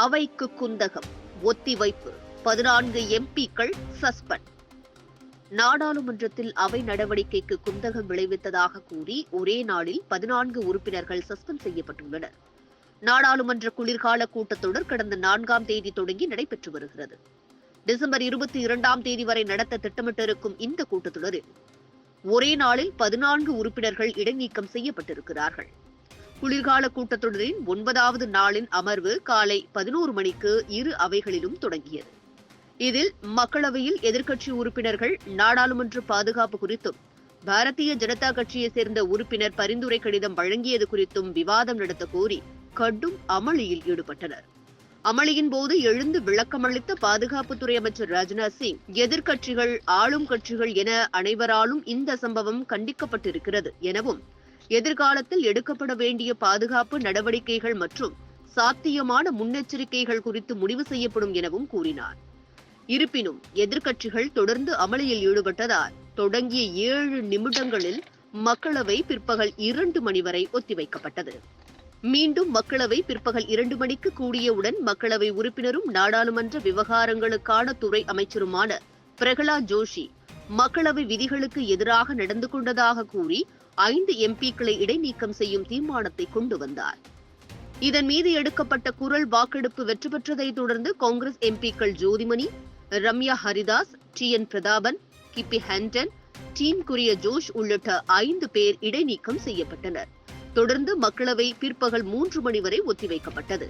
அவைக்கு குந்தகம் ஒத்திவைப்பு பதினான்கு எம்பிக்கள் சஸ்பெண்ட். நாடாளுமன்றத்தில் அவை நடவடிக்கைக்கு குந்தகம் விளைவித்ததாக கூறி ஒரே நாளில் பதினான்கு உறுப்பினர்கள் சஸ்பெண்ட் செய்யப்பட்டுள்ளனர். நாடாளுமன்ற குளிர்கால கூட்டத்தொடர் கடந்த நான்காம் தேதி தொடங்கி நடைபெற்று வருகிறது. டிசம்பர் இருபத்தி இரண்டாம் தேதி வரை நடத்த திட்டமிட்டிருக்கும் இந்த கூட்டத்தொடரில் ஒரே நாளில் பதினான்கு உறுப்பினர்கள் இடைநீக்கம் செய்யப்பட்டிருக்கிறார்கள். குளிர்கால கூட்டத்தொடரின் ஒன்பதாவது நாளின் அமர்வு காலை பதினோரு மணிக்கு இரு அவைகளிலும் தொடங்கியது. இதில் மக்களவையில் எதிர்க்கட்சி உறுப்பினர்கள் நாடாளுமன்ற பாதுகாப்பு குறித்தும் பாரதிய ஜனதா கட்சியை சேர்ந்த உறுப்பினர் பரிந்துரை கடிதம் வழங்கியது குறித்தும் விவாதம் நடத்த கோரி கடும் அமளியில் ஈடுபட்டனர். அமளியின் போது எழுந்து விளக்கமளித்த பாதுகாப்புத்துறை அமைச்சர் ராஜ்நாத் சிங் எதிர்க்கட்சிகள் ஆளும் கட்சிகள் என அனைவராலும் இந்த சம்பவம் கண்டிக்கப்பட்டிருக்கிறது எனவும் எதிர்காலத்தில் எடுக்கப்பட வேண்டிய பாதுகாப்பு நடவடிக்கைகள் மற்றும் சாத்தியமான முன்னெச்சரிக்கைகள் குறித்து முடிவு செய்யப்படும் எனவும் கூறினார். இருப்பினும் எதிர்க்கட்சிகள் தொடர்ந்து அமளியில் ஈடுபட்டதால் தொடங்கிய ஏழு நிமிடங்களில் மக்களவை பிற்பகல் இரண்டு மணி வரை ஒத்திவைக்கப்பட்டது. மீண்டும் மக்களவை பிற்பகல் இரண்டு மணிக்கு கூடியவுடன் மக்களவை உறுப்பினரும் நாடாளுமன்ற விவகாரங்களுக்கான துறை அமைச்சருமான பிரகலாத் ஜோஷி மக்களவை விதிகளுக்கு எதிராக நடந்து கொண்டதாக கூறி ஐந்து எம்பிக்களை இடைநீக்கம் செய்யும் தீர்மானத்தை கொண்டு வந்தார். இதன் மீது எடுக்கப்பட்ட குரல் வாக்கெடுப்பு வெற்றி பெற்றதைத் தொடர்ந்து காங்கிரஸ் எம்பிக்கள் Jothimani Ramya Haridas T N Prathapan Hibi Eden Dean Kuriakose உள்ளிட்ட ஐந்து பேர் இடைநீக்கம் செய்யப்பட்டனர். தொடர்ந்து மக்களவை பிற்பகல் மூன்று மணி வரை ஒத்திவைக்கப்பட்டது.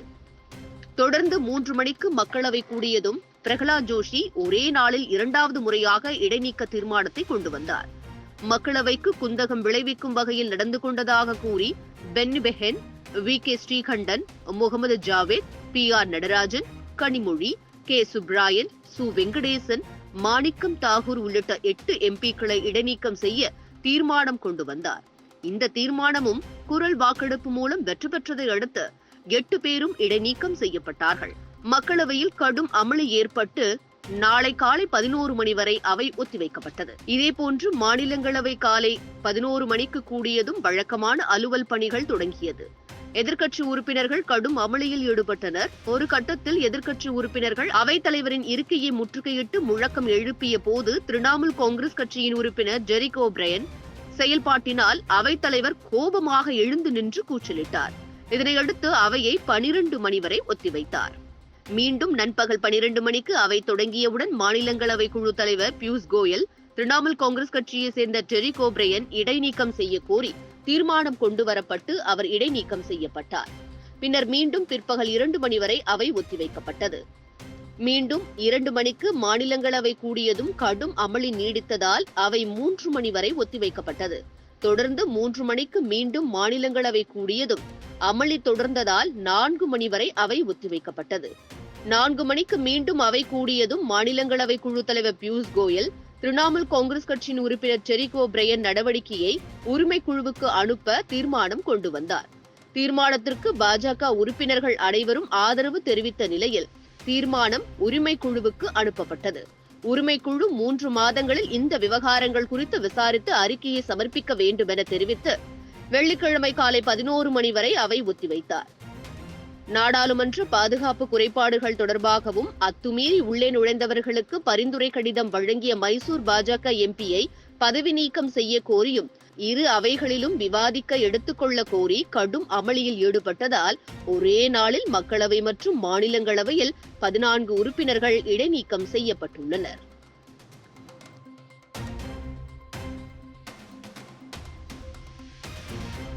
தொடர்ந்து மூன்று மணிக்கு மக்களவை கூடியதும் பிரகலாத் ஜோஷி ஒரே நாளில் இரண்டாவது முறையாக இடைநீக்க தீர்மானத்தை கொண்டு வந்தார். மக்களவைக்கு குந்தகம் விளைவிக்கும் வகையில் நடந்து கொண்டதாக கூறி Benny Behanan V K Sreekandan Mohammed Javed P R Natarajan Kanimozhi K Subbarayan Su Venkatesan Manickam Tagore உள்ளிட்ட எட்டு எம்பிக்களை இடைநீக்கம் செய்ய தீர்மானம் கொண்டு வந்தார். இந்த தீர்மானமும் குரல் வாக்கெடுப்பு மூலம் வெற்றி பெற்றதை அடுத்து எட்டு பேரும் இடைநீக்கம் செய்யப்பட்டார்கள். மக்களவையில் கடும் அமளி ஏற்பட்டு நாளை காலை பதினோரு மணி வரை அவை ஒத்திவைக்கப்பட்டது. இதேபோன்று மாநிலங்களவை காலை பதினோரு மணிக்கு கூடியதும் வழக்கமான அலுவல் பணிகள் தொடங்கியது. எதிர்க்கட்சி உறுப்பினர்கள் கடும் அமளியில் ஈடுபட்டனர். ஒரு கட்டத்தில் எதிர்க்கட்சி உறுப்பினர்கள் அவைத் தலைவரின் இருக்கையை முற்றுகையிட்டு முழக்கம் எழுப்பிய போது திரிணாமுல் காங்கிரஸ் கட்சியின் உறுப்பினர் ஜெரிகோ பிரையன் செயல்பாட்டினால் அவைத்தலைவர் கோபமாக எழுந்து நின்று கூச்சலிட்டார். இதனையடுத்து அவையை பனிரெண்டு மணி வரை ஒத்திவைத்தார். மீண்டும் நண்பகல் பனிரெண்டு மணிக்கு அவை தொடங்கியவுடன் மாநிலங்களவை குழு தலைவர் பியூஷ் கோயல் திரிணாமுல் காங்கிரஸ் கட்சியை சேர்ந்த டெரி கோப்ரையன் இடைநீக்கம் செய்ய கோரி தீர்மானம் கொண்டு வரப்பட்டு அவர் இடைநீக்கம் செய்யப்பட்டார். பின்னர் மீண்டும் பிற்பகல் இரண்டு மணி வரை அவை ஒத்திவைக்கப்பட்டது. மீண்டும் இரண்டு மணிக்கு மாநிலங்களவை கூடியதும் கடும் அமளி நீடித்ததால் அவை மூன்று மணி வரை ஒத்திவைக்கப்பட்டது. தொடர்ந்து மூன்று மணிக்கு மீண்டும் மாநிலங்களவை கூடியதும் அமளி தொடர்ந்ததால் நான்கு மணி வரை அவை ஒத்திவைக்கப்பட்டது. நான்கு மணிக்கு மீண்டும் அவை கூடியதும் மாநிலங்களவை குழு தலைவர் பியூஷ் கோயல் திரிணாமுல் காங்கிரஸ் கட்சியின் உறுப்பினர் செரிகோ பிரையன் நடவடிக்கையை உரிமை குழுவுக்கு அனுப்ப தீர்மானம் கொண்டு வந்தார். தீர்மானத்திற்கு பாஜக உறுப்பினர்கள் அனைவரும் ஆதரவு தெரிவித்த நிலையில் தீர்மானம் உரிமை குழுவுக்கு அனுப்பப்பட்டது. உரிமை குழு மூன்று மாதங்களில் இந்த விவகாரங்கள் குறித்து விசாரித்து அறிக்கையை சமர்ப்பிக்க வேண்டும் என தெரிவித்து வெள்ளிக்கிழமை காலை பதினோரு மணி வரை அவை ஒத்திவைத்தார். நாடாளுமன்ற பாதுகாப்பு குறைபாடுகள் தொடர்பாகவும் அத்துமீறி உள்ளே நுழைந்தவர்களுக்கு பரிந்துரை கடிதம் வழங்கிய மைசூர் பாஜக எம்பியை பதவி நீக்கம் செய்ய கோரியும் இரு அவைகளிலும் விவாதிக்க எடுத்துக்கொள்ள கோரி கடும் அமளியில் ஈடுபட்டதால் ஒரே நாளில் மக்களவை மற்றும் மாநிலங்களவையில் பதினான்கு உறுப்பினர்கள் இடைநீக்கம் செய்யப்பட்டுள்ளனர்.